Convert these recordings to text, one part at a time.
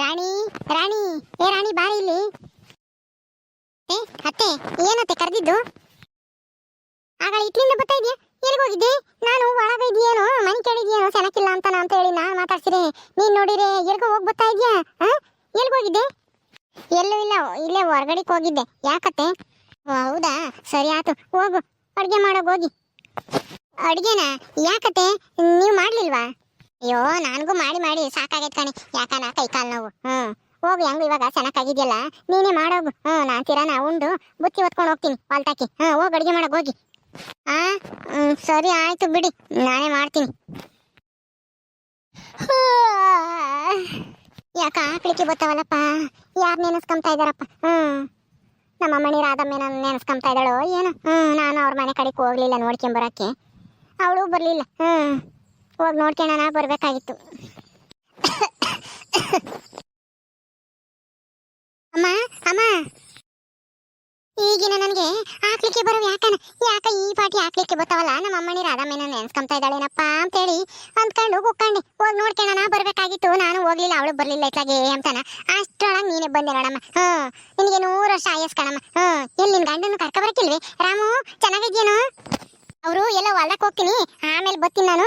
ರಾಣಿ ರಾಣಿ, ಏ ರಾಣಿ ಬಾರಿ ಇಲ್ಲಿ. ಏ, ಅತ್ತೆ, ಏನತ್ತೆ ಕರೆದಿದ್ದು? ಆಗ ಇಟ್ಲಿಂದ ಬರ್ತಾ ಇದೆಯಾ? ಎಲ್ಲಿಗೆ ಹೋಗಿದ್ದೆ? ನಾನು ಒಳಗೆ ಇದೆಯೇನೋ, ಮನೆ ಕೇಳಿದ್ಯೇನೋ ಚೆನ್ನಾಗಿಲ್ಲ ಅಂತ ಅಂತ ಹೇಳಿ ನಾನು ಮಾತಾಡ್ತೀನಿ ನೀನು ನೋಡಿರಿ ಎಲ್ಗೋ ಹೋಗಿ ಬರ್ತಾ ಇದೆಯಾ? ಎಲ್ಲಿಗೆ ಹೋಗಿದ್ದೆ? ಎಲ್ಲೂ ಇಲ್ಲ, ಇಲ್ಲೇ ಹೊರಗಡೆಗೆ ಹೋಗಿದ್ದೆ. ಯಾಕತ್ತೆ? ಹೌದಾ? ಸರಿ ಆಯ್ತು ಹೋಗು. ಅಡುಗೆ ಮಾಡೋಕೆ ಹೋಗಿ. ಅಡುಗೆನಾ? ಯಾಕತ್ತೆ? ನೀವು ಮಾಡ್ಲಿಲ್ವಾ? ಅಯ್ಯೋ, ನನಗೂ ಮಾಡಿ ಮಾಡಿ, ಸಾಕಾಗೈತೆ ಕಣೆ. ಯಾಕನ ಕೈ ಕಾಲು ನೋವು? ಹ್ಞೂ ಹೋಗಿ ಹೆಂಗು ಇವಾಗ ಚೆನ್ನಾಗಿದೆಯಲ್ಲ ನೀನೇ ಮಾಡೋಗು. ಹ್ಞೂ ನಾನು ತಿರಾನ ಉಂಡು. ಬುತ್ತಿ ಹೊತ್ಕೊಂಡು ಹೋಗ್ತೀನಿ, ಹೊಲ್ತಾಕಿ. ಹ್ಮ್, ಹೋಗಿ ಅಡುಗೆ ಮಾಡೋಕೆ ಹೋಗಿ. ಹ್ಮ್, ಸರಿ ಆಯ್ತು ಬಿಡಿ. ನಾನೇ ಮಾಡ್ತೀನಿ. ಯಾಕ ಆಕಳಿಕೆ ಬರ್ತಾವಲ್ಲಪ್ಪ ಯಾರು ನೆನೆಸ್ಕೊಂತಾ ಇದ್ದಾರಪ್ಪ ಹ್ಞೂ ನಮ್ಮ ಮಣಿ ರಾಧಮ್ಮ ನಾನು ನೆನೆಸ್ಕೊಂತಾ ಇದ್ದಾಳೋ ಏನು? ಹ್ಞೂ ನಾನು ಅವ್ರ ಮನೆ ಕಡೆಗೆ ಹೋಗ್ಲಿಲ್ಲ ನೋಡ್ಕೊಂಬರಕ್ಕೆ. ಅವಳು ಬರಲಿಲ್ಲ. ಹ್ಮ್. ಹೋಗಿ ನೋಡ್ಕೊಳ್ಳೋಣ ಬರ್ಬೇಕಾಗಿತ್ತು. ಅಮ್ಮ ಅಮ್ಮ. ಈಗಿನ ನನಗೆ ಹಾಕ್ಲಿಕ್ಕೆ ಬರೋ ಯಾಕನ ಯಾಕ ಈ ಪಾಟಿ ಹಾಕ್ಲಿಕ್ಕೆ ಬರ್ತಾವಲ್ಲ ನಮ್ಮ ಅಮ್ಮನಿ ರಾಧಮ್ಮನ ನೆನ್ಸ್ಕೊಂತ ಇದ್ದಾಳೇನಪ್ಪ ಅಂತೇಳಿ ಅಂದ್ಕೊಂಡು ಕುಕ್ಕಂಡು ಹೋಗಿ ನಾ ಬರ್ಬೇಕಾಗಿತ್ತು. ನಾನು ಹೋಗ್ಲಿಲ್ಲ, ಅವಳು ಬರ್ಲಿಲ್ಲ ಇತ್ಲಾಗೆ ಅಂತಾನ. ಅಷ್ಟೊಳಗೆ ನೀನೇ ಬಂದೆ ನೋಡಮ್ಮ. ಹ್ಮ್ ನಿನಗೆ ನೂರು ವರ್ಷ ಆಯಸ್ ಕಣಮ್ಮ ಹ್ಮ್ ಇಲ್ಲಿ ನಿನ್ ಗಂಡನ್ನು ಕರ್ಕ ಬರಕಿಲ್ವಿ ರಾಮು ಚೆನ್ನಾಗಿದ್ಯೇನು ಹೊಲಕ್ಕೆ ಹೋಗ್ತೀನಿ. ಆಮೇಲೆ ಬರ್ತೀನಿ ನಾನು.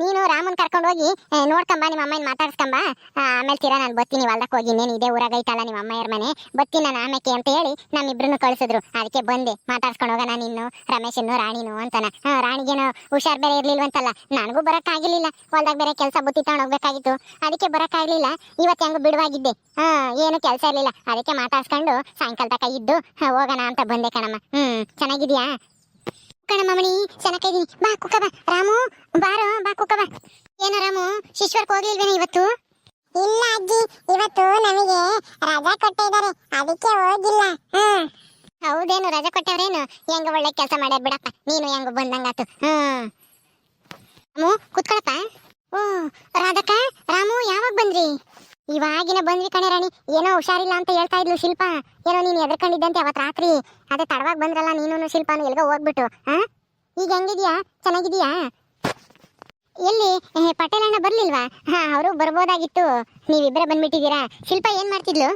ನೀನು ರಾಮನ್ ಕರ್ಕೊಂಡು ಹೋಗಿ ನೋಡ್ಕೊಂಬ ನಿಮ್ಮ ಅಮ್ಮನ ಮಾತಾಡ್ಸ್ಕೊಂಬ. ಆಮೇಲೆ ತೀರಾ ನಾನು ಬರ್ತೀನಿ ಹೊಲಕ್ಕೆ ಹೋಗಿ. ಇನ್ನೇನು ಇದೇ ಊರಾಗ ಐತಲ್ಲ ನಿಮ್ಮ ಅಮ್ಮಯ್ಯರ ಮನೆ. ಬರ್ತೀನಿ ನಾನು ಆಮೇಕೆ ಅಂತ ಹೇಳಿ ನಮ್ಮಿಬ್ರು ಕಳಿಸಿದ್ರು. ಅದಕ್ಕೆ ಬಂದೆ. ಮಾತಾಡ್ಸ್ಕೊಂಡು ಹೋಗೋಣ ನೀನು, ರಮೇಶನ್ನು, ರಾಣಿನು ಅಂತಾನ. ರಾಣಿಗೇನೋ ಹುಷಾರ್ ಬೇರೆ ಇರ್ಲಿಲ್ವಂತಲ್ಲ. ನನಗೂ ಬರೋಕ್ಕಾಗಲಿಲ್ಲ ಹೊಲ್ದಾಗ ಬೇರೆ ಕೆಲಸ ಬುತ್ತಿ ತಗೊಂಡು ಹೋಗ್ಬೇಕಾಗಿತ್ತು. ಅದಕ್ಕೆ ಬರೋಕ್ಕಾಗಲಿಲ್ಲ. ಇವತ್ತು ಹೆಂಗು ಬಿಡುವಾಗಿದ್ದೆ. ಆ, ಏನು ಕೆಲಸ ಇರಲಿಲ್ಲ. ಅದಕ್ಕೆ ಮಾತಾಡ್ಸ್ಕೊಂಡು ಸಾಯಂಕಾಲ ತಕ ಇದ್ದು, ಹೋಗೋಣ ಅಂತ ಬಂದೆ ಕಣಮ್ಮ. ಹ್ಮ್, ಚೆನ್ನಾಗಿದ್ಯಾ? ಕಣಮ್ಮ ಮಣಿ ಚೆನ್ನಾಗಿದ್ದೀನಿ ಬಾ ಕುಕ್ಕ ಬಾ. ರಾಮು ಬಾರೋ ಬಾ ಕುಕ್ಕ ಬಾ. ಏನು ರಾಮು ಶಿಶ್ವರ್ಕ್ ಹೋಗ್ಲಿಲ್ವೇನೆ ಇವತ್ತು? ಇಲ್ಲ ಅಜ್ಜಿ ಇವತ್ತು ನಮಗೆ ರಜಾ ಕೊಟ್ಟಿದ್ದಾರೆ. ಅದಕ್ಕೆ ಹೋಗಿಲ್ಲ. ಹ್ಮ್. ಹೌದೇನು ರಜಾ ಕೊಟ್ಟವ್ರೇನು? ಹೆಂಗ ಒಳ್ಳೆ ಕೆಲಸ ಮಾಡ್ಯಾರ ಬಿಡಪ್ಪ. ನೀನು ಹೆಂಗ ಬಂದಂಗಾತು. ಹ್ಮ್. ರಾಮು ಕುತ್ಕೊಳಪ್ಪ. ಓ ರಾಧಕ್ಕ ರಾಮು ಯಾವಾಗ ಬಂದ್ರಿ? ಇವಾಗಿನ ಬಂದ್ವಿ ಕಣೆ ರಾಣಿ. ಏನೋ ಹುಷಾರಿಲ್ಲ ಅಂತ ಹೇಳ್ತಾ ಇದ್ಲು ಶಿಲ್ಪ. ಏನೋ ನೀನು ಎದ್ರಕೊಂಡಿದ್ದಂತೆ ಅವತ್ ರಾತ್ರಿ. ಅದೇ ತಡವಾಗಿ ಬಂದ್ರಲ್ಲ ನೀನು ಶಿಲ್ಪಾನು ಎಲ್ಗೋ ಹೋಗ್ಬಿಟ್ಟು ಹಾ ಈಗ ಹೆಂಗಿದ್ಯಾ? ಚೆನ್ನಾಗಿದ್ಯಾ? ಎಲ್ಲಿ? ಪಟೇಲ್ ಅಣ್ಣ ಬರ್ಲಿಲ್ವಾ? ಹಾ, ಅವರು ಬರ್ಬೋದಾಗಿತ್ತು. ನೀವಿಬ್ಬರೇ ಬಂದ್ಬಿಟ್ಟಿದ್ದೀರಾ? ಶಿಲ್ಪ ಏನ್ ಮಾಡ್ತಿದ್ಲು?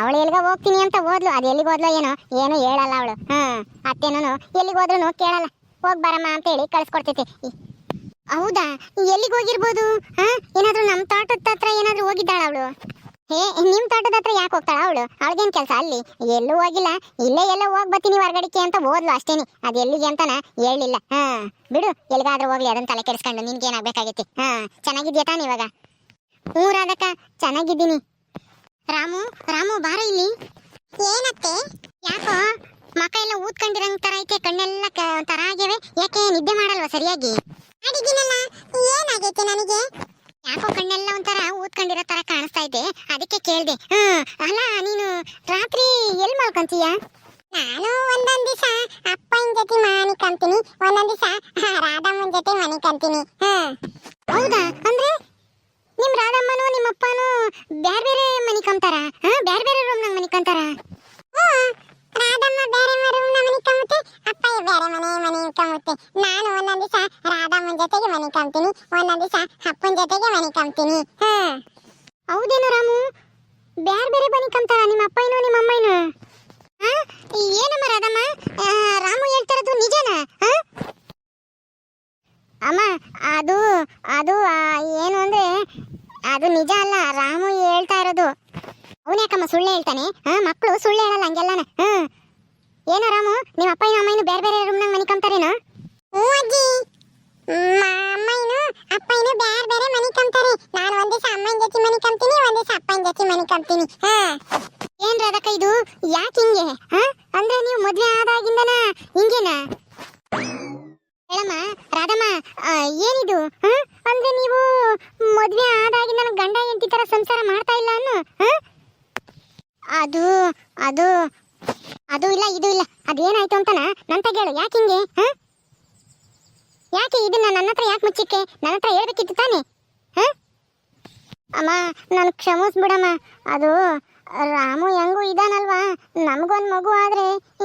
ಅವಳು ಎಲ್ಗ ಹೋಗ್ತೀನಿ ಅಂತ ಹೋದ್ಲು. ಅದು ಎಲ್ಲಿಗೆ ಹೋದ್ಲು ಏನೋ? ಏನೋ ಹೇಳಲ್ಲ ಅವಳು. ಹಾ ಅತ್ತೇನೋ ಎಲ್ಲಿಗೆ ಹೋದ್ರು ಕೇಳಲ್ಲ. ಹೋಗ್ ಬರಮ್ಮ ಅಂತ ಹೇಳಿ ಕಳ್ಸ್ಕೊಡ್ತೈತಿ. ಹೌದಾ? ಎಲ್ಲಿಗೆ ಹೋಗಿರ್ಬೋದು? ಹಾ? ಏನಾದ್ರೂ ನಮ್ಮ ತೋಟದ ಹತ್ರ ಏನಾದ್ರೂ ಹೋಗಿದ್ದಾಳ ಅವಳು? ಹೇ ನಿಮ್ಮ ತೋಟದ ಹತ್ರ ಯಾಕೆ ಹೋಗ್ತಾಳ ಅವಳು? ಅವಳಿಗೇನ್ ಕೆಲಸ ಅಲ್ಲಿ? ಎಲ್ಲೂ ಹೋಗಿಲ್ಲ. ಇಲ್ಲೇ ಎಲ್ಲ ಹೋಗಿ ಬರ್ತೀನಿ ಹೊರಗಡಿಕೆ ಅಂತ ಓದ್ಲು ಅಷ್ಟೇನಿ. ಅದು ಎಲ್ಲಿಗೆ ಅಂತಾನ ಹೇಳಿಲ್ಲ ಹಾ, ಬಿಡು, ಎಲ್ಲಿಗಾದ್ರೂ ಹೋಗ್ಲಿ ಅದನ್ನ ತಲೆ ಕೆಡಿಸ್ಕೊಂಡು. ನಿನ್ಗೆ ಏನಾಗ್ಬೇಕಾಗೈತಿ ಹಾ, ಚೆನ್ನಾಗಿದ್ಯಾ ತಾನೆ ಇವಾಗ? ಹ್ಞೂ, ರಾಧಕ್ಕ, ಚೆನ್ನಾಗಿದ್ದೀನಿ. ರಾಮು ರಾಮು, ಬಾರ ಇಲ್ಲಿ. ಏನತ್ತೆ? ಯಾಕೋ ಮಕ್ಕಳೆಲ್ಲ ಎಲ್ಲ ಊದ್ಕೊಂಡಿರಂಗ್ ತರ ಐತೆ, ಕಣ್ಣೆಲ್ಲ ತರ ಆಗ್ಯವೆ. ಯಾಕೆ ನಿದ್ದೆ ಮಾಡಲ್ವಾ ಸರಿಯಾಗಿ? ಮಾಡಿದ್ದೀನಲ್ಲ, ಏನಾಗೈತೆ ನನಗೆ? ಯಾಕೋ ಕಣ್ಣೆಲ್ಲ ಒಂಥರ ಊದ್ಕೊಂಡಿರೋ ತರ ಕಾಣಿಸ್ತಾ ಇದೆ. ಅದಕ್ಕೆ ಕೇಳಿದೆ. ಹ್ಮ್, ಅಲ್ಲ, ನೀನು ರಾತ್ರಿ ಎಲ್ಲಿ ಮಲ್ಕೊಂತೀಯ? ನಾನು ಒಂದೊಂದ್ ದಿವಸ ಅಪ್ಪನ ಜೊತೆ ಮನೆ ಕಂತೀನಿ ಒಂದೊಂದ್ ದಿವಸ ರಾಧಮ್ಮನ ಜೊತೆ ಮನೆ ಕಂತೀನಿ ಹೌದಾ? ಅಂದ್ರೆ ನಿಮ್ ರಾಧಮ್ಮನು ನಿಮ್ಮ ಅಪ್ಪನು ಬ್ಯಾರೆ ಬೇರೆ ಮನೆ ಕಂತಾರ ಹಾ ಬ್ಯಾರೆ ಬೇರೆ ರೂಮ್ ನಾಗ ಮನೆ ಕಂತಾರ ರಾಧಮ್ಮ ಬೇರೆ ರೂಮ್ನ ಮನೆ ಕಮ್ಮುತ್ತೆ ಅಪ್ಪಯ್ಯ ಬೇರೆ ಮನೆ ಮನೆ ಕಮ್ಮುತ್ತೆ ನಾನು ಒಂದೊಂದ್ ದಿವಸ ರಾಧಮ್ಮನ ಜೊತೆಗೆ ಮನೆ ಕಂತೀನಿ ಒಂದೊಂದ್ ದಿವಸ ಅಪ್ಪನ ಜೊತೆಗೆ ಮನೆ ಕಂತೀನಿ ಹೌದೇನು ರಾಮು? ಬೇರೆ ಬೇರೆ ಬನಿ ಕಂತಾರ ನಿಮ್ಮ ಅಪ್ಪಯ್ಯನು ನಿಮ್ಮ ಅಮ್ಮಯ್ಯನು ಹಾ ಏನಮ್ಮ ರಾಧಮ್ಮ ಆ, ರಾಮು ಹೇಳ್ತಿರೋದು ನಿಜನಾ ಹಾ ಅಮ್ಮ ಅದು ಅದು ಆ, ಏನು ಅಂದ್ರೆ ಅದು ನಿಜ ಅಲ್ಲ ರಾಮು ಹೇಳ್ತಾ ಇರೋದು ಅವನ್ಯಾಕಮ್ಮ ಸುಳ್ಳು ಹೇಳ್ತಾನೆ ಹಾ ಮಕ್ಕಳು ಸುಳ್ಳು ಹೇಳಲ್ಲ ಹಂಗೆಲ್ಲನ ಹಾ ಏನೋ ರಾಮು ನಿಮ್ಮ ಅಪ್ಪಯ್ಯನ ಅಮ್ಮಯ್ಯನು ಬೇರೆ ಬೇರೆ ರೂಮ್ನಾಗ ಮನೆ ಕಂತಾರೇನೋ ಹ್ಞೂ ಅಜ್ಜಿ ಅಮ್ಮಯ್ಯನು ಅಪ್ಪಯ್ಯನು ಬೇರೆ ಬೇರೆ ಮನೆ ಕಂತಾರೆ ನಾನು ಒಂದ್ ದಿವಸ ಅಮ್ಮನ ಜೊತೆ ಮನೆ ಕಂತೀನಿ ಒಂದ್ ದಿವಸ ಅಪ್ಪನ ಕಂತೀನಿ ಹಾ. ಏನ್ ರಾಧಕ್ಕ ಇದು? ಯಾಕೆ ಹಿಂಗೆ? ಹಾ? ಅಂದ್ರೆ ನೀವು ಮದ್ವೆ ಆದಾಗಿಂದನ ಹಿಂಗೇನಾ? ಹೇಳಮ್ಮ, ರಾಧಮ್ಮ ಏನಿದು? ಹಾ? ಅಂದ್ರೆ ನೀವು ಮದ್ವೆ ಆದಾಗಿಂದ ಗಂಡ ಎಂತಿ ತರ ಸಂಸಾರ ಮಾಡ್ತಾ ಇಲ್ಲ ಅನ್ನು? ಅದು ಅದು ಅದು ಇಲ್ಲ, ಇದು ಇಲ್ಲ. ಅದೇನಾಯ್ತು ಅಂತನ? ನಂತ ಹೇಳು ಯಾಕೆ ಹಿಂಗೆ? ಹಾ? ಯಾಕೆ ಇದನ್ನ ನನ್ನ ಹತ್ರ ಯಾಕೆ ಮುಚ್ಚಿಕ್ಕೆ? ನನ್ನ ಹತ್ರ ಹೇಳ್ಬೇಕಿತ್ತು ತಾನೆ? ಹ? ಅಮ್ಮ ನಾನು ಕ್ಷಮಿಸ್ಬಿಡಮ್ಮ ಅದು ರಾಮು ಹೆಂಗು ಇದಾನಲ್ವಾ? ನಮಗೊಂದು ಮಗು ಆದ್ರೆ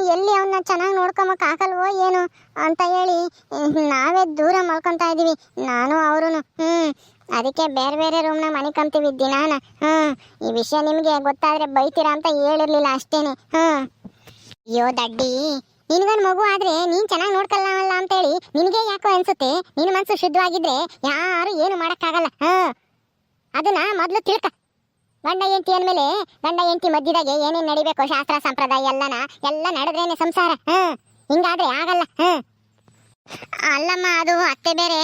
ಎಲ್ಲಿ ಅವನ್ನ ಚೆನ್ನಾಗಿ ನೋಡ್ಕೊಂಬಕ್ ಆಗಲ್ವೋ ಏನು ಅಂತ ಹೇಳಿ ಹ್ಮ್, ನಾವೇ ದೂರ ಮಲ್ಕೊಂತಾ ಇದೀವಿ. ನಾನು ಅವರು ಹ್ಮ್ ಅದಕ್ಕೆ ಬೇರೆ ಬೇರೆ ರೂಮ್ನ ಮನೆ ಕಂತೀವಿ ದಿನಾನ ಹ್ಮ್. ಈ ವಿಷಯ ನಿಮ್ಗೆ ಗೊತ್ತಾದ್ರೆ ಬೈತೀರಾ ಅಂತ ಹೇಳಿರ್ಲಿಲ್ಲ ಅಷ್ಟೇನೆ ಹ್ಮ್. ಅಯ್ಯೋ ದಡ್ಡಿ ನಿನ್ಗೊಂದ್ ಮಗು ಆದ್ರೆ ನೀನ್ ಚೆನ್ನಾಗಿ ನೋಡ್ಕೊಳ್ಳಲ್ಲ ಅಂತೇಳಿ ನಿನ್ಗೆ ಯಾಕೋ ಅನ್ಸುತ್ತೆ? ನಿನ್ ಮನ್ಸು ಶುದ್ಧವಾಗಿದ್ರೆ ಯಾರು ಏನು ಮಾಡಕ್ಕಾಗಲ್ಲ ಹ ಅದನ್ನ ಮೊದಲು ತಿಳ್ಕ. ಗಂಡ ಹೆಂಡತಿ ಅಂದ್ಮೇಲೆ ಗಂಡ ಹೆಂಡತಿ ಮಧ್ಯದಾಗೆ ಏನೇನು ನಡಿಬೇಕು ಶಾಸ್ತ್ರ, ಸಂಪ್ರದಾಯ ಎಲ್ಲನ, ಎಲ್ಲ ನಡೆದ್ರೇನೆ ಸಂಸಾರ. ಹ್ಞೂ ಹಿಂಗಾದ್ರೆ ಆಗಲ್ಲ. ಹ. ಅಲ್ಲಮ್ಮ, ಅದು ಅತ್ತೆ ಬೇರೆ.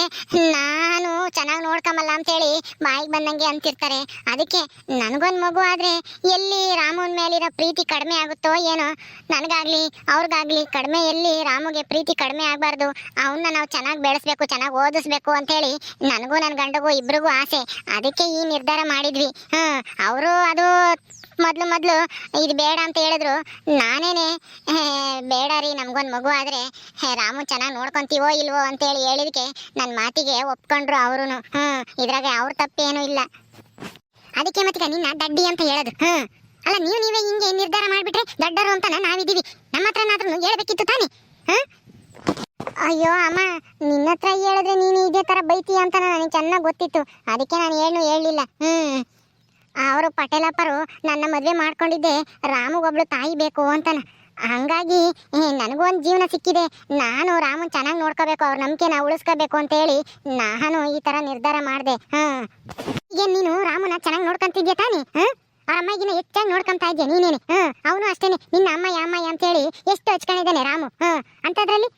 ನಾನು ಚೆನ್ನಾಗಿ ನೋಡ್ಕೊಂಬಲ್ಲ ಅಂತೇಳಿ ಬಾಯಿಗೆ ಬಂದಂಗೆ ಅಂತಿರ್ತಾರೆ. ಅದಕ್ಕೆ ನನಗೊಂದು ಮಗು ಆದ್ರೆ ಎಲ್ಲಿ ರಾಮನ ಮೇಲಿರೋ ಪ್ರೀತಿ ಕಡಿಮೆ ಆಗುತ್ತೋ ಏನೋ. ನನಗಾಗ್ಲಿ, ಅವ್ರಿಗಾಗ್ಲಿ ಕಡಿಮೆ ಎಲ್ಲಿ ರಾಮುಗೆ ಪ್ರೀತಿ ಕಡಿಮೆ ಆಗಬಾರ್ದು. ಅವನ್ನ ನಾವು ಚೆನ್ನಾಗಿ ಬೆಳೆಸ್ಬೇಕು, ಚೆನ್ನಾಗಿ ಓದಿಸ್ಬೇಕು ಅಂತೇಳಿ ನನಗೂ ನನ್ನ ಗಂಡಗೂ ಇಬ್ರಿಗೂ ಆಸೆ. ಅದಕ್ಕೆ ಈ ನಿರ್ಧಾರ ಮಾಡಿದ್ವಿ. ಹಾಂ ಅವರು ಅದು ಮೊದಲು ಮೊದಲು ಇದು ಬೇಡ ಅಂತ ಹೇಳಿದ್ರು. ನಾನೇನೆ "ಹೇ, ಬೇಡ ರೀ ನಮ್ಗೊಂದು ಮಗು ಆದ್ರೆ ಹೇ, ರಾಮು ಚೆನ್ನಾಗಿ ನೋಡ್ಕೊಂತೀವೋ ಇಲ್ವೋ ಅಂತೇಳಿ ಹೇಳಿದಕ್ಕೆ ನನ್ನ ಮಾತಿಗೆ ಒಪ್ಕೊಂಡ್ರು ಅವರು ಹ್ಞೂ ಇದ್ರಾಗ ಅವ್ರ ತಪ್ಪೇನೂ ಇಲ್ಲ. ಅದಕ್ಕೆ ಮತ್ತೀಗ ನಿನ್ನ ದಡ್ಡಿ ಅಂತ ಹೇಳೋದು. ಹ್ಞೂ ಅಲ್ಲ ನೀವು ನೀವೇ ಹಿಂಗೆ ನಿರ್ಧಾರ ಮಾಡಿಬಿಟ್ರೆ ದಡ್ಡರು ಅಂತ ನಾವಿದ್ದೀವಿ. ನಮ್ಮ ಹತ್ರನಾದ್ರೂ ಹೇಳ್ಬೇಕಿತ್ತು ತಾನೇ? ಹ್ಮ್? ಅಯ್ಯೋ ಅಮ್ಮ ನಿನ್ನ ಹತ್ರ ಹೇಳಿದ್ರೆ ನೀನು ಇದೇ ಥರ ಬೈತೀಯ ಅಂತ ನನಗೆ ಚೆನ್ನಾಗಿ ಗೊತ್ತಿತ್ತು. ಅದಕ್ಕೆ ನಾನು ಏನು ಹೇಳಲಿಲ್ಲ. ಹ್ಮ್. ಅವರು ಪಟೇಲಪ್ಪರು ನನ್ನ ಮದುವೆ ಮಾಡ್ಕೊಂಡಿದ್ದೆ, ರಾಮುಗೊಬ್ಳು ತಾಯಿ ಬೇಕು ಅಂತನ. ಹಂಗಾಗಿ ನನಗೂ ಒಂದು ಜೀವನ ಸಿಕ್ಕಿದೆ. ನಾನು ರಾಮನ್ ಚೆನ್ನಾಗಿ ನೋಡ್ಕೋಬೇಕು, ಅವ್ರ ನಂಬಿಕೆನ ಉಳಿಸ್ಕೋಬೇಕು ಅಂತ ಹೇಳಿ ನಾನು ಈ ತರ ನಿರ್ಧಾರ ಮಾಡಿದೆ. ಹಾಂ. ಈಗ ನೀನು ರಾಮನ ಚೆನ್ನಾಗಿ ನೋಡ್ಕೊಂತಿದ್ಯಾ ತಾನೇ? ಹಾಂ? ಆ ಅಮ್ಮಗಿನ ಹೆಚ್ಚಾಗಿ ನೋಡ್ಕೊಂತಾ ಇದ್ದೆ ನೀನೇನೆ? ಹಾಂ, ಅವನು ಅಷ್ಟೇನೆ. ನಿನ್ನ ಅಮ್ಮಯ್ಯ ಅಮ್ಮಯ್ಯ ಅಂತೇಳಿ ಎಷ್ಟು ಹಚ್ಕೊಂಡಿದ್ದಾನೆ ರಾಮು? ಹಾಂ ಅಂಥದ್ರಲ್ಲಿ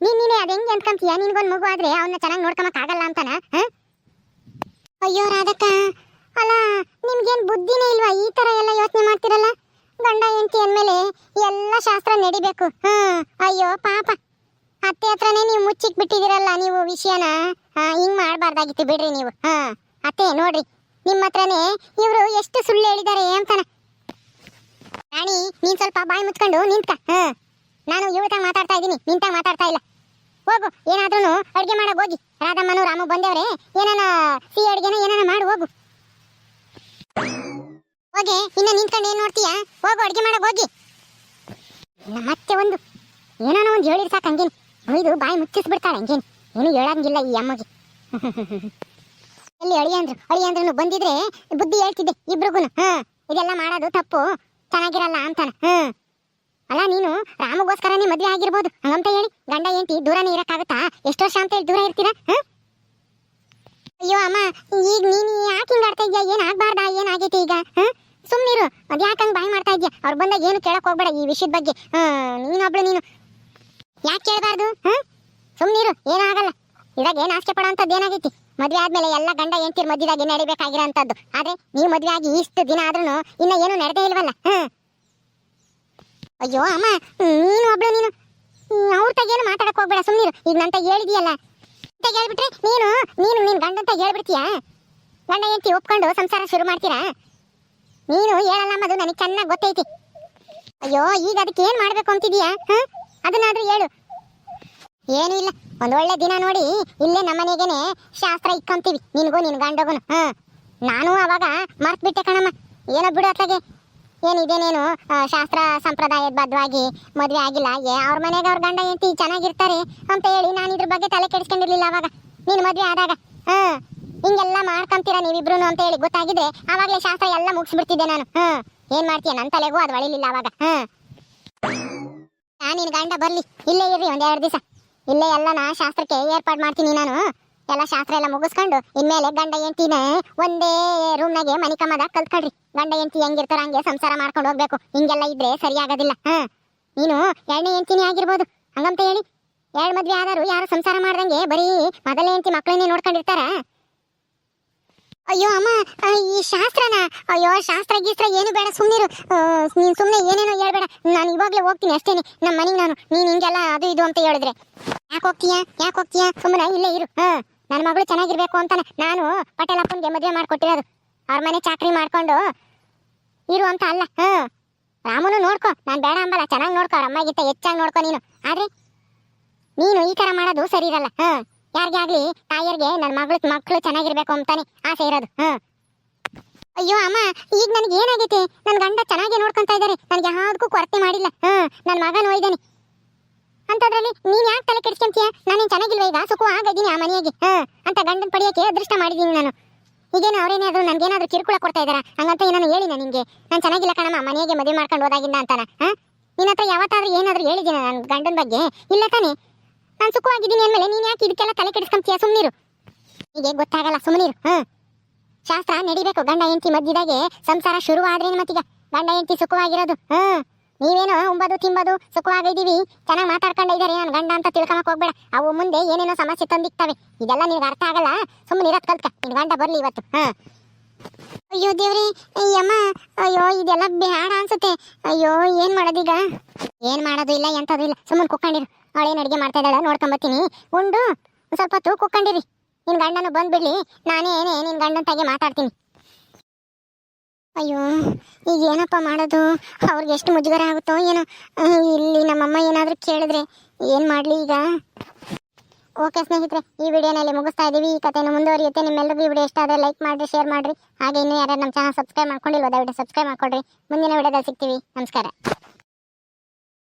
ನೀನು ನೀನೇ ಅದು ಹೆಂಗೆ ಅಂದ್ಕೊಂತೀಯ? ನಿನಗೊಂದು ಮಗು ಆದರೆ ಅವನ್ನ ಚೆನ್ನಾಗಿ ನೋಡ್ಕೊಂಬಕ್ಕಾಗಲ್ಲ ಅಂತಾನ? ಹಾ? ಅಯ್ಯೋ, ರಾಧಕ್ಕ. ಅಲ್ಲ, ನಿಮ್ಗೇನ್ ಬುದ್ಧಿನೇ ಇಲ್ವಾ? ಈ ತರ ಎಲ್ಲ ಯೋಚನೆ ಮಾಡ್ತಿರಲ್ಲ? ಗಂಡ, ಹೆಂಡತಿ ಅಂದ್ಮೇಲೆ ಎಲ್ಲ ಶಾಸ್ತ್ರ ನಡಿಬೇಕು. ಹ್ಮ್ ಅಯ್ಯೋ, ಪಾಪ. ಅತ್ತೆ ಹತ್ರನೇ ನೀವು ಮುಚ್ಚಿಕ್ ಬಿಟ್ಟಿದಿರಲ್ಲ ನೀವು ವಿಷಯನ? ಹಾ, ಹಿಂಗ್ ಮಾಡ್ಬಾರ್ದಾಗಿತ್ತು ಬಿಡ್ರಿ ನೀವು. ಹಾ, ಅತ್ತೆ, ನೋಡ್ರಿ. ನಿಮ್ಮ ಹತ್ರನೇ ಇವರು ಎಷ್ಟು ಸುಳ್ಳು ಹೇಳಿದ್ದಾರೆ ಅಂತಾನ. ರಾಣಿ, ನೀನ್ ಸ್ವಲ್ಪ ಬಾಯಿ ಮುಚ್ಕೊಂಡು ನಿಂತ್ಕ. ಹಾ, ನಾನು ಯುವತಾಗ ಮಾತಾಡ್ತಾ ಇದ್ದೀನಿ. ನಿಂತಾಗ ಮಾತಾಡ್ತಾ ಇಲ್ಲ. ಹೋಗು ಏನಾದ್ರೂ ಅಡ್ಗೆ ಮಾಡಕ್ ಹೋಗಿ. ರಾಧಮ್ಮನು ರಾಮು ಬಂದೇವ್ರೆ, ಏನಾನ, ಸಿಹಿ ಅಡ್ಗೆನ ಏನಾನ ಮಾಡು, ಹೋಗು. ಹೋಗಿ, ಇನ್ನ ನಿಂತ್ಕೊಂಡು ಏನು ನೋಡ್ತೀಯಾ? ಹೋಗು, ಅಡುಗೆ ಮಾಡೋ ಹೋಗಿ. ಇಲ್ಲ ಮತ್ತೆ ಒಂದು, ಏನೋ ಒಂದು ಹೇಳಿದ್ರೆ ಸಾಕು ಹಂಗೇನು. ಒಯ್ದು, ಬಾಯಿ ಮುಚ್ಚಿಸ್ಬಿಡ್ತಾಳೆ ಹಂಗೇನು. ಏನು ಹೇಳಂಗಿಲ್ಲ ಈ ಅಮ್ಮಗೆ. ಎಲ್ಲಿ ಅಳಿಯಂದ್ರು ಅಳಿಯಂದ್ರು ಬಂದಿದ್ರೆ ಬುದ್ಧಿ ಹೇಳ್ತಿದ್ದೆ ಇಬ್ರಿಗೂ ಹಾ, ಇದೆಲ್ಲ ಮಾಡೋದು ತಪ್ಪು. ಚೆನ್ನಾಗಿರಲ್ಲ ಅಂತಾನೆ. ಹ್ಞೂ ಅಲ್ಲ, ನೀನು ರಾಮಗೋಸ್ಕರನೇ ಮದುವೆ ಆಗಿರ್ಬೋದು. ಹಂಗಂತ ಹೇಳಿ, ಗಂಡ ಹೆಂಡತಿ ದೂರನೇ ಇರೋಕ್ಕಾಗುತ್ತಾ? ಎಷ್ಟು ವರ್ಷ ಅಂತ ಹೇಳಿ ದೂರ ಇರ್ತೀರಾ? ಹ್ಞೂ ಅಯ್ಯೋ, ಅಮ್ಮ, ಈಗ ನೀನು ಯಾಕೆ ಹಿಂಗಾಡ್ತಾ ಇದೆಯಾ? ಏನ್ ಆಗ್ಬಾರ್ದಾ? ಈಗ? ಹ? ಸುಮ್ನಿರು. ಅದ್ ಯಾಕೆ ಹಂಗ್ ಬಾಯಿ ಮಾಡ್ತಾ ಇದ್ಯಾ? ಅವ್ರು ಬಂದಾಗ ಏನು ಕೇಳಕ್ ಹೋಗ್ಬೇಡ ಈ ವಿಷಯದ ಬಗ್ಗೆ. ಹ, ನೀನೊಬ್ಳು ನೀನು. ಯಾಕೆ ಕೇಳಬಾರ್ದು ಹ ಸುಮ್ನಿರು ಏನಾಗಲ್ಲ ಇದಾಗ ಏನು ಆಸೆ ಪಡೋ ಅಂಥದ್ದು ಏನಾಗೈತಿ? ಮದುವೆ ಆದಮೇಲೆ ಎಲ್ಲ ಗಂಡ ಹೆಂಡತಿರ್ ನಡಿಬೇಕಾಗಿರೋ ನಡಿಬೇಕಾಗಿರೋಂಥದ್ದು ಆದ್ರೆ ನೀವು ಮದುವೆ ಆಗಿ ಇಷ್ಟು ದಿನ ಆದ್ರೂ ಇನ್ನ ಏನು ನಡೆದೇ ಇಲ್ವಲ್ಲ ಹ್ಮ್? ಅಯ್ಯೋ ಅಮ್ಮ ನೀನು ಒಬ್ಳು ನೀನು. ಅವ್ರ ಏನು ಮಾತಾಡಕ್ಕೆ ಹೋಗ್ಬೇಡ ಸುಮ್ಮನಿರು ಈಗ ನಂತ ಹೇಳಿದೀಯಲ್ಲ. ಅಂತ ಹೇಳ್ಬಿಟ್ರೆ ನೀನು ನೀನು ನಿನ್ ಗಂಡಂತ ಹೇಳ್ಬಿಡ್ತೀಯಾ? ಗಂಡ ಹೆಂಡತಿ ಒಪ್ಕೊಂಡು ಸಂಸಾರ ಶುರು ಮಾಡ್ತೀರಾ? ನೀನು ಹೇಳಲ್ಲ ಮದು ನನಗೆ ಚೆನ್ನಾಗಿ ಗೊತ್ತೈತಿ. ಅಯ್ಯೋ, ಈಗ ಅದಕ್ಕೆ ಏನು ಮಾಡಬೇಕು ಅಂತಿದೀಯಾ? ಹಾಂ? ಅದನ್ನಾದರೂ ಹೇಳು. ಏನೂ ಇಲ್ಲ. ಒಂದು ಒಳ್ಳೆ ದಿನ ನೋಡಿ, ಇಲ್ಲೇ ನಮ್ಮನೆಗೇನೆ ಶಾಸ್ತ್ರ ಇಕ್ಕಂತೀವಿ. ನಿನಗೂ ನಿನ್ನ ಗಂಡಗುನು. ಹಾಂ? ನಾನು ಅವಾಗ ಮರ್ತು ಬಿಟ್ಟೆ ಕಣಮ್ಮ. ಏನೋ ಬಿಡು ಅತ್ಲಾಗೆ. ಏನಿದೇನೇನು ಶಾಸ್ತ್ರ ಸಂಪ್ರದಾಯದ ಬದ್ಧವಾಗಿ ಮದುವೆ ಆಗಿಲ್ಲ. ಏ, ಅವ್ರ ಮನೆಗೆ ಅವ್ರ ಗಂಡ ಹೆಂಡತಿ ಚೆನ್ನಾಗಿರ್ತಾರೆ ಅಂತ ಹೇಳಿ ನಾನು ಇದ್ರ ಬಗ್ಗೆ ತಲೆ ಕೆಡಿಸ್ಕೊಂಡಿರ್ಲಿಲ್ಲ ಅವಾಗ. ನೀನು ಮದುವೆ ಆದಾಗ. ಹ? ಹಿಂಗೆಲ್ಲ ಮಾಡ್ಕೊಂತೀರಾ ನೀವಿಬ್ರು ಅಂತ ಹೇಳಿ ಗೊತ್ತಾಗಿದ್ರೆ ಆವಾಗಲೇ ಶಾಸ್ತ್ರ ಎಲ್ಲ ಮುಗಿಸ್ಬಿಡ್ತಿದ್ದೆ ನಾನು. ಹ್ಮ್. ಏನ್ ಮಾಡ್ತೀಯ? ನನ್ನ ತಲೆಗೂ ಅದು ಒಳಿಲಿಲ್ಲ ಅವಾಗ ಹ ನಾ ನಿನ್ ಗಂಡ ಬರ್ಲಿ. ಇಲ್ಲೇ ಇರ್ರಿ ಒಂದ್ ಎರಡು ದಿವಸ. ಇಲ್ಲೇ ಎಲ್ಲ ನಾ ಶಾಸ್ತ್ರಕ್ಕೆ ಏರ್ಪಾಡು ಮಾಡ್ತೀನಿ ನಾನು. ಎಲ್ಲ ಶಾಸ್ತ್ರ ಎಲ್ಲ ಮುಗಿಸ್ಕೊಂಡು ಇನ್ಮೇಲೆ ಗಂಡ ಹೆಂಡತಿನ ಒಂದೇ ರೂಮ್ನಾಗೆ ಮನಿ ಕಮ್ಮದಾಗ ಕಲ್ತ್ಕೊಳ್ರಿ. ಗಂಡ ಹೆಂಡತಿ ಹೆಂಗಿರ್ತಾರ ಹಂಗೆ ಸಂಸಾರ ಮಾಡ್ಕೊಂಡು ಹೋಗ್ಬೇಕು. ಹಿಂಗೆಲ್ಲ ಇದ್ರೆ ಸರಿಯಾಗೋದಿಲ್ಲ. ಹಾ ನೀನು ಎರಡನೇ ಹೆಂಡತಿನೇ ಆಗಿರ್ಬೋದು. ಹಂಗಂತ ಹೇಳಿ. ಎರಡು ಮದ್ವೆ ಆದರೂ ಯಾರು ಸಂಸಾರ ಮಾಡ್ದಂಗೆ ಬರೀ ಮೊದಲೇ ಹೆಂಡತಿ ಮಕ್ಕಳನ್ನೇ ನೋಡ್ಕೊಂಡಿರ್ತಾರ. ಅಯ್ಯೋ ಅಮ್ಮ ಈ ಶಾಸ್ತ್ರನ, ಅಯ್ಯೋ, ಶಾಸ್ತ್ರ ಗೀಸ್ತ್ರ ಏನು ಬೇಡ ಸುಮ್ಮನಿರು ನೀನು ಸುಮ್ಮನೆ ಏನೇನೋ ಹೇಳ್ಬೇಡ. ನಾನು ಇವಾಗಲೇ ಹೋಗ್ತೀನಿ ಅಷ್ಟೇನೆ ನಮ್ಮ ಮನೆಗೆ ನಾನು. ನೀನ್ ಹಿಂಗೆಲ್ಲ ಅದು ಇದು ಅಂತ ಹೇಳಿದ್ರೆ. ಯಾಕೆ ಹೋಗ್ತೀಯಾ ಯಾಕೆ ಹೋಗ್ತೀಯಾ? ಸುಮ್ಮನೆ ಇಲ್ಲೇ ಇರು. ಹ ನನ್ನ ಮಗಳು ಚೆನ್ನಾಗಿರ್ಬೇಕು ಅಂತಾನೆ. ನಾನು ಪಟೇಲ್ ಅಪ್ಪನಿಗೆ ಮದುವೆ ಮಾಡ್ಕೊಟ್ಟಿರೋದು. ಅವ್ರ ಮನೆ ಚಾಕ್ರಿ ಮಾಡ್ಕೊಂಡು ಇರು ಅಂತ ಅಲ್ಲ. ಹ, ರಾಮನು ನೋಡ್ಕೊ. ನಾನು ಬೇಡ ಅಂಬಲ್ಲ, ಚೆನ್ನಾಗಿ ನೋಡ್ಕೊ. ಅವ್ರ ಅಮ್ಮಗಿಂತ ಹೆಚ್ಚಾಗಿ ನೋಡ್ಕೊ ನೀನು. ಆದ್ರೆ, ನೀನು ಈ ತರ ಮಾಡೋದು ಸರಿ ಇರಲ್ಲ. ಹಾ. ಯಾರಿಗೆ ಆಗ್ಲಿ, ತಾಯಿಯರಿಗೆ ನನ್ನ ಮಗಳು ಮಕ್ಕಳು ಚೆನ್ನಾಗಿರ್ಬೇಕು ಅಂತಾನೆ ಆಸೆ ಇರೋದು. ಹಾ ಅಯ್ಯೋ ಅಮ್ಮ, ಈಗ ನನಗೆ ಏನಾಗೈತೆ? ನನ್ನ ಗಂಡ ಚೆನ್ನಾಗಿ ನೋಡ್ಕೊಂತ ಇದ್ದಾರೆ ನನಗೆ ಯಾವ್ದಕ್ಕೂ ಕೊರತೆ ಮಾಡಿಲ್ಲ. ಹಾ ನನ್ನ ಮಗ ನೋಯ್ದಾನೆ ಅಂತದ್ರಲ್ಲಿ ನೀನ್ ಯಾಕೆ ತಲೆ ಕೆಡ್ಸ್ಕೊಂತೀಯ? ನಾನು ಚೆನ್ನಾಗಿಲ್ವ ಈಗ? ಸುಖ ಆಗಿದ್ದೀನಿ ಆ ಮನೆಯಾಗೆ. ಅಂತ ಗಂಡನ್ ಪಡಿಯೋಕೆ ಅದೃಷ್ಟ ಮಾಡಿದ್ದೀನಿ ನಾನು. ಈಗೇನು ಅವ್ರೇನಾದ್ರು ನನ್ಗೇನಾದ್ರು ಕಿರುಕುಳ ಕೊಡ್ತಾ ಇದಾರ? ಹಂಗಂತ ಏನಾನು ಹೇಳಿನ ನಿಂಗೆ? ನಾನು ಚೆನ್ನಾಗಿಲ್ಲ ಕಣಮ್ಮ ಮನೆಗೆ ಮದುವೆ ಮಾಡ್ಕೊಂಡು ಹೋದಾಗಿಂದ ಅಂತಾನ ಹಾ ನಿನ್ನ ಹತ್ರ ಯಾವತ್ತಾದ್ರೂ ಏನಾದ್ರು ಹೇಳಿದ್ದೀನಿ ನನ್ನ ಗಂಡನ ಬಗ್ಗೆ? ಇಲ್ಲ ತಾನೇ. ನಾನು ಸುಖವಾಗಿದ್ದೀನಿ ಅಂದಮೇಲೆ ನೀನ್ ಯಾಕೆ ಇದಕ್ಕೆಲ್ಲ ತಲೆ ಕೆಡಿಸ್ಕೊಂತೀಯ? ಸುಮ್ನಿರು. ಹೀಗೆ ಗೊತ್ತಾಗಲ್ಲ, ಸುಮ್ನಿರು, ಹಾ? ಶಾಸ್ತ್ರ ನಡಿಬೇಕು. ಗಂಡ ಹೆಂಡತಿ ಮಧ್ಯದಾಗೆ ಸಂಸಾರ ಶುರು ಆದ್ರೇನು ಮತ್ತೀಗ ಗಂಡ ಹೆಂಡತಿ ಸುಖವಾಗಿರೋದು, ಹಾ? ನೀವೇನೋ ಉಂಬದು ತಿಂಬದು ಸುಖವಾಗಿದ್ದೀವಿ, ಚೆನ್ನಾಗಿ ಮಾತಾಡ್ಕೊಂಡ ಇದಾರೆ ನನ್ನ ಗಂಡ ಅಂತ ತಿಳ್ಕೊಳಕ್ ಹೋಗ್ಬೇಡ. ಅವು ಮುಂದೆ ಏನೇನೋ ಸಮಸ್ಯೆ ತಂದಿಕ್ತವೆ. ಇದೆಲ್ಲ ನಿನಗೆ ಅರ್ಥ ಆಗಲ್ಲ? ಸುಮ್ಮನೆ ಇರತ್ ಕಲ್ತ ನಿನ್ ಗಂಡ ಬರಲಿ ಇವತ್ತು, ಹಾ? ಅಯ್ಯೋ ದೇವ್ರಿ, ಅಯ್ಯಮ್ಮ, ಅಯ್ಯೋ, ಇದೆಲ್ಲ ಬೇಡ ಅನ್ಸುತ್ತೆ. ಅಯ್ಯೋ, ಏನ್ ಮಾಡೋದೀಗ? ಏನ್ ಮಾಡೋದು ಇಲ್ಲ ಎಂತದು ಇಲ್ಲ. ಸುಮ್ಮನೆ ಕುಕ್ಕೊಂಡಿರು ಅವಳೇನ್ ಅಡುಗೆ ಮಾಡ್ತಾ ಇದ್ದಾಳ? ನೋಡ್ಕೊಂಬತ್ತೀನಿ ಉಂಡು ಸ್ವಲ್ಪ ಹೊತ್ತು ಕುಕ್ಕೊಂಡಿರಿ ನಿನ್ ಗಂಡನು ಬಂದ್ಬಿಡ್ಲಿ ನಾನೇ, ಏನೇ, ನಿನ್ ಗಂಡನ ತಾಗೆ ಮಾತಾಡ್ತೀನಿ. ಅಯ್ಯೋ, ಈಗ ಏನಪ್ಪ ಮಾಡೋದು? ಅವ್ರಿಗೆ ಎಷ್ಟು ಮುಜುಗರ ಆಗುತ್ತೋ ಏನೋ. ಇಲ್ಲಿ ನಮ್ಮಮ್ಮ ಏನಾದರೂ ಕೇಳಿದ್ರೆ ಏನು ಮಾಡಲಿ ಈಗ? ಓಕೆ ಸ್ನೇಹಿತರೆ, ಈ ವಿಡಿಯೋನಲ್ಲಿ ಮುಗಿಸ್ತಾ ಇದ್ದೀವಿ ಈ ಕಥೆಯನ್ನು ಮುಂದುವರಿಯುತ್ತೆ. ನಿಮ್ಮೆಲ್ಲರಿಗೂ ಈ ವಿಡಿಯೋ ಇಷ್ಟ ಆದರೆ ಲೈಕ್ ಮಾಡಿರಿ, ಶೇರ್ ಮಾಡಿರಿ. ಹಾಗೆ ಇನ್ನೂ ಯಾರು ನಮ್ಮ ಚಾನಲ್ ಸಬ್ಸ್ಕ್ರೈಬ್ ಮಾಡ್ಕೊಂಡಿಲ್ವ, ದಯವಿಟ್ಟು ಸಬ್ಸ್ಕ್ರೈಬ್ ಮಾಡ್ಕೊಳ್ರಿ ಮುಂದಿನ ವಿಡಿಯೋದಲ್ಲಿ ಸಿಗ್ತೀವಿ. ನಮಸ್ಕಾರ.